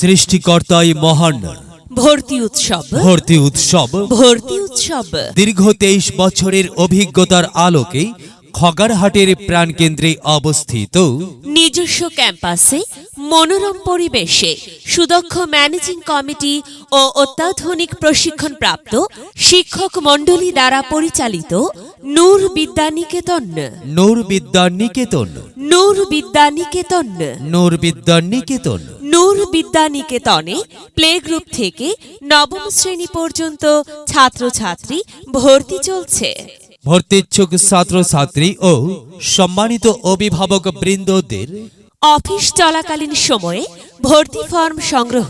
সৃষ্টিকর্তাই মহান। ভর্তি উৎসব। ভর্তি উৎসব। ভর্তি উৎসব। দীর্ঘ তেইশ বছরের অভিজ্ঞতার আলোকে খগারহাটের প্রাণকেন্দ্রে অবস্থিত। নিজস্ব ক্যাম্পাসে মনোরম পরিবেশে সুদক্ষ ম্যানেজিং কমিটি ও অত্যাধুনিক প্রশিক্ষণপ্রাপ্ত শিক্ষক মণ্ডলী দ্বারা পরিচালিত নূর বিদ্যানিকেতন। নূর বিদ্যা নিকেতন নূর বিদ্যানিকেতন। নূর বিদ্যা নিকেতন প্লে গ্রুপ থেকে নবম শ্রেণি পর্যন্ত ছাত্রছাত্রী ভর্তি চলছে। ভর্তিচ্ছুক ছাত্রছাত্রী ও সম্মানিত অভিভাবক বৃন্দদের অফিস চলাকালীন সময়ে ভর্তি ফর্ম সংগ্রহ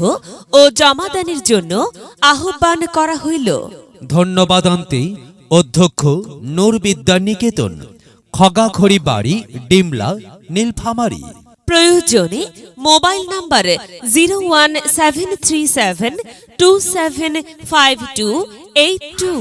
ও জমাদানের জন্য আহ্বান করা হইল। ধন্যবাদান্তে অধ্যক্ষ নূর বিদ্যা নিকেতন খগাখড়ি বাড়ি ডিমলা নীলফামারী। প্রয়োজনে mobile number zero one seven three seven two seven five two eight two.